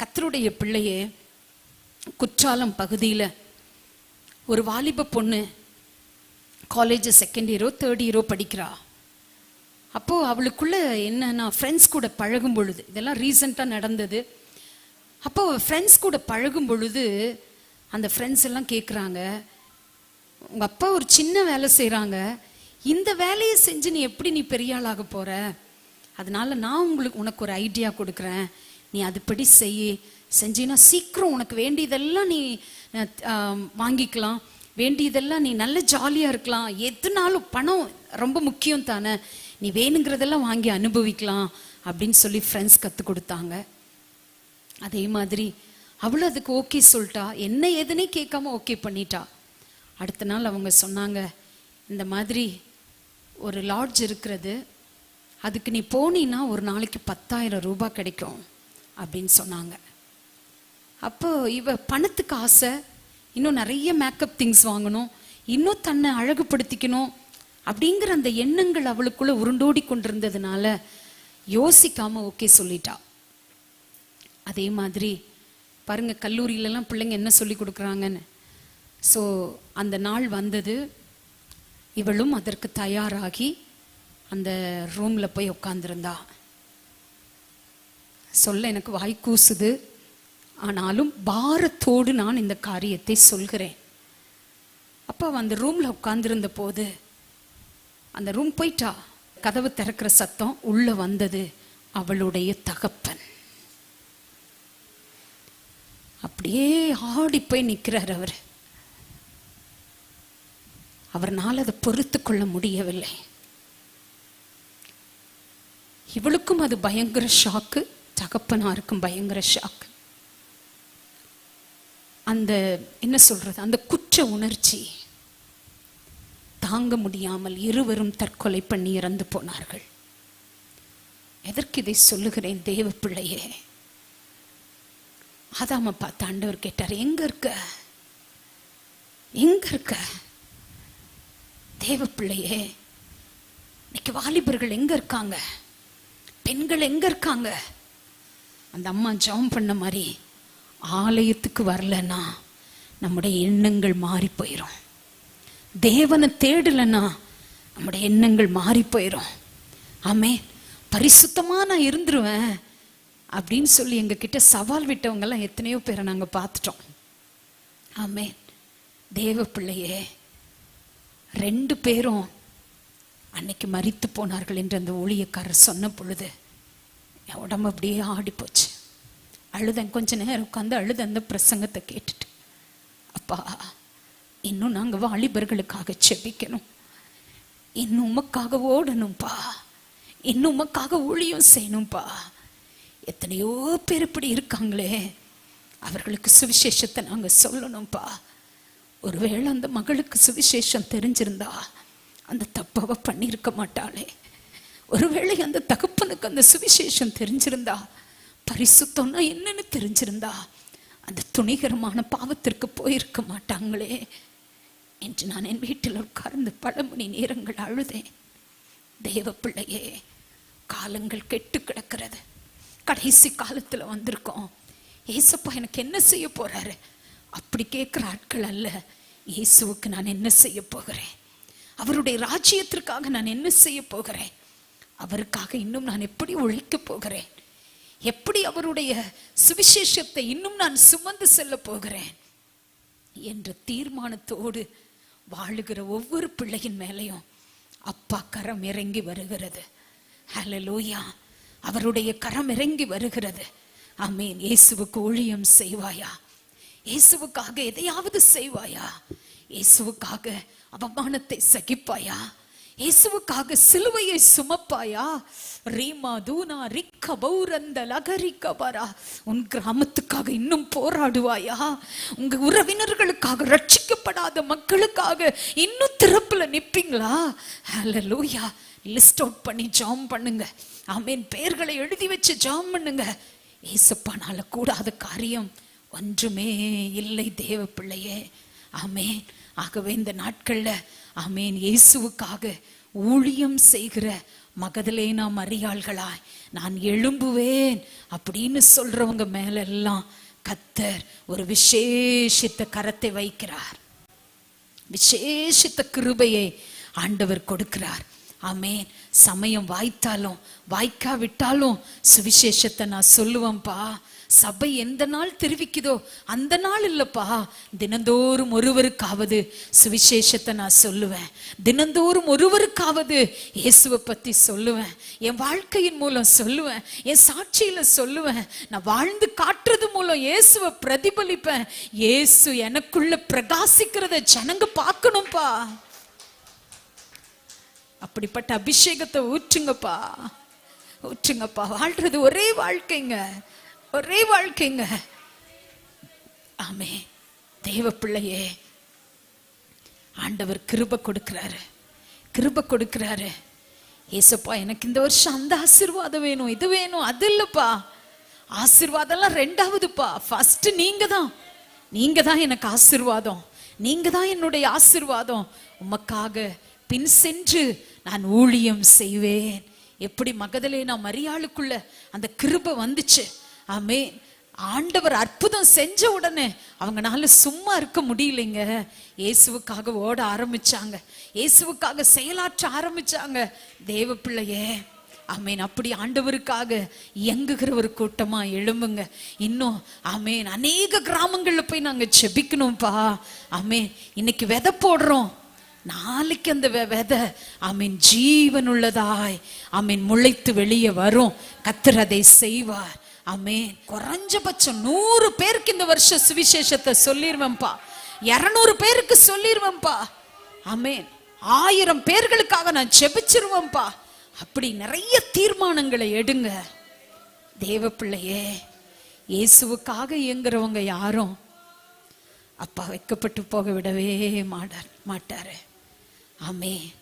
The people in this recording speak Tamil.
கத்தருடைய பிள்ளையே குற்றாலம் பகுதியில் ஒரு வாலிப பொண்ணு காலேஜ் செகண்ட் இயரோ தேர்ட் இயரோ படிக்கிறா. அப்போது அவளுக்குள்ள என்னன்னா ஃப்ரெண்ட்ஸ் கூட பழகும் பொழுது இதெல்லாம் ரீசண்டாக நடந்தது. அப்போ ஃப்ரெண்ட்ஸ் கூட பழகும் பொழுது அந்த ஃப்ரெண்ட்ஸ் எல்லாம் கேட்குறாங்க உங்கள் அப்பா ஒரு சின்ன வேலை செய்கிறாங்க இந்த வேலையை செஞ்சு நீ எப்படி நீ பெரிய ஆளாக போகிற அதனால நான் உங்களுக்கு உனக்கு ஒரு ஐடியா கொடுக்குறேன். நீ அதுபடி செய் செஞ்சினா சீக்கிரம் உனக்கு வேண்டியதெல்லாம் நீ வாங்கிக்கலாம். வேண்டியதெல்லாம் நீ நல்ல ஜாலியாக இருக்கலாம். எதுனாலும் பணம் ரொம்ப முக்கியம் தானே. நீ வேணுங்கிறதெல்லாம் வாங்கி அனுபவிக்கலாம் அப்படின்னு சொல்லி ஃப்ரெண்ட்ஸ் கற்றுக் கொடுத்தாங்க. அதே மாதிரி அவளும் அதுக்கு ஓகே சொல்லிட்டா. என்ன ஏதுனே கேட்காம ஓகே பண்ணிட்டா. அடுத்த நாள் அவங்க சொன்னாங்க இந்த மாதிரி ஒரு லாட்ஜ் இருக்கிறது. அதுக்கு நீ போனீன்னா ஒரு நாளைக்கு பத்தாயிரம் ரூபாய் கிடைக்கும். அப்படின்னு சொன்னாங்க. அப்போ இவ பணத்துக்கு ஆசை இன்னும் நிறைய மேக்கப் திங்ஸ் வாங்கணும் இன்னும் தன்னை அழகுபடுத்திக்கணும் அப்படிங்கிற அந்த எண்ணங்கள் அவளுக்குள்ள உருண்டோடி கொண்டிருந்ததுனால யோசிக்காம ஓகே சொல்லிட்டா. அதே மாதிரி பாருங்க கல்லூரியிலலாம் பிள்ளைங்க என்ன சொல்லி கொடுக்குறாங்கன்னு. ஸோ அந்த நாள் வந்தது இவளும் அதற்கு தயாராகி அந்த ரூமில் போய் உட்காந்துருந்தா சொல்ல எனக்கு வாய் கூசுது. ஆனாலும் பாரத்தோடு நான் இந்த காரியத்தை சொல்கிறேன். அப்போ அந்த ரூமில் உட்கார்ந்திருந்த போது அந்த ரூம் போயிட்டா. கதவு திறக்கிற சத்தம் உள்ள வந்தது. அவளுடைய தகப்பன். அப்படியே ஆடி போய் நிற்கிறார் அவர். அவர்னால் அதை பொறுத்து கொள்ள முடியவில்லை. இவளுக்கும் அது பயங்கர ஷாக்கு தகப்பனாருக்கும் பயங்கர ஷாக் அந்த என்ன சொல்றது? அந்த குற்ற உணர்ச்சி தாங்க முடியாமல் இருவரும் தற்கொலை பண்ணி இறந்து போனார்கள். எதற்கு இதை சொல்லுகிறேன் தேவ பிள்ளையே? ஆதாம பார்த்து ஆண்டவர் கேட்டார் எங்க இருக்க? எங்க இருக்க? தேவ பிள்ளையே இன்னைக்கு வாலிபர்கள் எங்க இருக்காங்க? பெண்கள் எங்க இருக்காங்க? அந்த அம்மா ஜெபம் பண்ண மாதிரி ஆலயத்துக்கு வரலன்னா நம்முடைய எண்ணங்கள் மாறி போயிடும் தேவனை தேடலைன்னா நம்முடைய எண்ணங்கள் மாறி போயிடும் ஆமே பரிசுத்தமாக நான் இருந்துருவேன் அப்படின்னு சொல்லி எங்ககிட்ட சவால் விட்டவங்கெல்லாம் எத்தனையோ பேரை நாங்கள் பார்த்துட்டோம். ஆமே தேவ பிள்ளையே ரெண்டு பேரும் அன்னைக்கு மறித்து போனார்கள் என்று அந்த ஊழியக்காரர் சொன்ன பொழுது என் உடம்பு அப்படியே ஆடி போச்சு அழுதேன். கொஞ்ச நேரம் உட்காந்து அழுத அந்த பிரசங்கத்தை கேட்டுட்டு அப்பா இன்னும் நாங்கள் வாலிபர்களுக்காக செபிக்கணும். இன்னும் உமக்காக ஓடணும்ப்பா இன்னும் உமக்காக ஊழியம் செய்யணும்ப்பா எத்தனையோ பேர் இப்படி இருக்காங்களே. அவர்களுக்கு சுவிசேஷத்தை நாங்கள் சொல்லணும்ப்பா ஒருவேளை அந்த மகளுக்கு சுவிசேஷம் தெரிஞ்சிருந்தா அந்த தப்பாவை பண்ணியிருக்க மாட்டாளே. ஒருவேளை அந்த தகப்பனுக்கு அந்த சுவிசேஷம் தெரிஞ்சிருந்தா பரிசுத்தம்னா என்னன்னு தெரிஞ்சிருந்தா அந்த துணிகரமான பாவத்திற்கு போயிருக்க மாட்டாங்களே என்று நான் என் வீட்டில் உட்கார்ந்து பல மணி நேரங்கள் அழுதேன். தேவ பிள்ளையே காலங்கள் கெட்டு கிடக்கிறது. கடைசி காலத்தில் வந்திருக்கோம். ஏசப்பா எனக்கு என்ன செய்ய போறாரு? அப்படி கேட்குற ஆட்கள் அல்ல. இயேசுவுக்கு நான் என்ன செய்ய போகிறேன்? அவருடைய ராஜ்யத்திற்காக நான் என்ன செய்ய போகிறேன்? அவருக்காக இன்னும் நான் எப்படி உழைக்கப் போகிறேன்? எப்படி அவருடைய சுவிசேஷத்தை இன்னும் நான் சுமந்து செல்ல போகிறேன்? என்ற தீர்மானத்தோடு வாழுகிற ஒவ்வொரு பிள்ளையின் மேலையும் அப்பா கரம் இறங்கி வருகிறது. ஹalleluya அவருடைய கரம் இறங்கி வருகிறது. அமீன் இயேசுவுக்கு ஊழியம் செய்வாயா? இயேசுவுக்காக எதையாவது செய்வாயா? இயேசுவுக்காக அவமானத்தை சகிப்பாயா? இயேசுவுக்காக சிலுவையை சுமப்பாயா? ரீமா தூனா ரிக்க பௌரந்த லகரிக்க வரா. உன் கிராமத்துக்காக இன்னும் போராடுவாயா? உங்க உறவினர்களுக்காக ரட்சிக்கப்படாத மக்களுக்காக இன்னும் திறப்புல நிப்பீங்களா? லூயா லிஸ்ட் அவுட் பண்ணி ஜாம் பண்ணுங்க. ஆமீன். பெயர்களை எழுதி வச்சு ஜாம் பண்ணுங்க. ஏசப்பானால கூடாத காரியம் ஒன்றுமே இல்லை தேவ பிள்ளையே ஆமேன். ஆகவே இந்த நாட்கள்ல ஆமேன். இயேசுவுக்காக ஊழியம் செய்கிற மகதலேனா மரியாள்களாய் நான் எழும்புவேன் அப்படின்னு சொல்றவங்க மேலெல்லாம் கத்தர் ஒரு விசேஷித்த கரத்தை வைக்கிறார். விசேஷித்த கிருபையை ஆண்டவர் கொடுக்கிறார். அமேன் சமயம் வாய்த்தாலும் வாய்க்காவிட்டாலும் சுவிசேஷத்தை நான் சொல்லுவேன்ப்பா சபை எந்த நாள் தெரிவிக்குதோ அந்த நாள் இல்லப்பா. தினந்தோறும் ஒருவருக்காவது சுவிசேஷத்தை நான் சொல்லுவேன். தினந்தோறும் ஒருவருக்காவது இயேசுவை பத்தி சொல்லுவேன். என் வாழ்க்கையின் மூலம் சொல்லுவேன். என் சாட்சியில சொல்லுவேன். நான் வாழ்ந்து காட்டுறது மூலம் இயேசுவை பிரதிபலிப்பேன். இயேசு எனக்குள்ள பிரகாசிக்கிறத ஜனங்க பார்க்கணும்ப்பா அப்படிப்பட்ட அபிஷேகத்தை ஊற்றுங்கப்பா. ஊற்றுங்கப்பா. வாழ்றது ஒரே வாழ்க்கைங்க. ஒரே வாழ்க்கைங்க. ஆமே தேவ பிள்ளையே ஆண்டவர் கிருப கொடுக்கிறாரு. கிருப கொடுக்கிறாரு. ஏசப்பா எனக்கு இந்த வருஷம் அந்த ஆசிர்வாதம் வேணும் இது வேணும் அது இல்லப்பா. ஆசிர்வாதம்லாம் ரெண்டாவதுப்பா. ஃபர்ஸ்ட் நீங்க தான் நீங்க தான் எனக்கு ஆசிர்வாதம். நீங்க தான் என்னுடைய ஆசீர்வாதம். உமக்காக பின் சென்று நான் ஊழியம் செய்வேன். எப்படி மகதலே நான் மரியாளுக்குள்ள அந்த கிருப வந்துச்சு. ஆமே ஆண்டவர் அற்புதம் செஞ்ச உடனே அவங்கனால சும்மா இருக்க முடியலைங்க. இயேசுவுக்காக ஓட ஆரம்பிச்சாங்க. இயேசுவுக்காக செயலாற்ற ஆரம்பிச்சாங்க. தேவ பிள்ளையே ஆமேன். அப்படி ஆண்டவருக்காக இயங்குகிற ஒரு கூட்டமா எழும்புங்க. இன்னும் ஆமேன். அநேக கிராமங்கள்ல போய் நாங்க செபிக்கணும்ப்பா ஆமேன். இன்னைக்கு விதை போடுறோம். நாளைக்கு அந்த வெ- விதை ஆமீன் ஜீவன் உள்ளதாய் ஆமீன் முளைத்து வெளியே வரும். கத்திரதை செய்வார். அமே குறைஞ்சபட்சம் நூறு பேருக்கு இந்த வருஷம் சுவிசேஷத்தை சொல்லிடுவேன்ப்பா இரநூறு பேருக்கு சொல்லிடுவேன்ப்பா அமே ஆயிரம் பேர்களுக்காக நான் செபிச்சிருவேன்ப்பா அப்படி நிறைய தீர்மானங்களை எடுங்க. தேவ பிள்ளையே இயேசுவுக்காக இயங்குறவங்க யாரும் அப்பா வைக்கப்பட்டு போக விடவே மாட்டார். மாட்டாரு ஆமே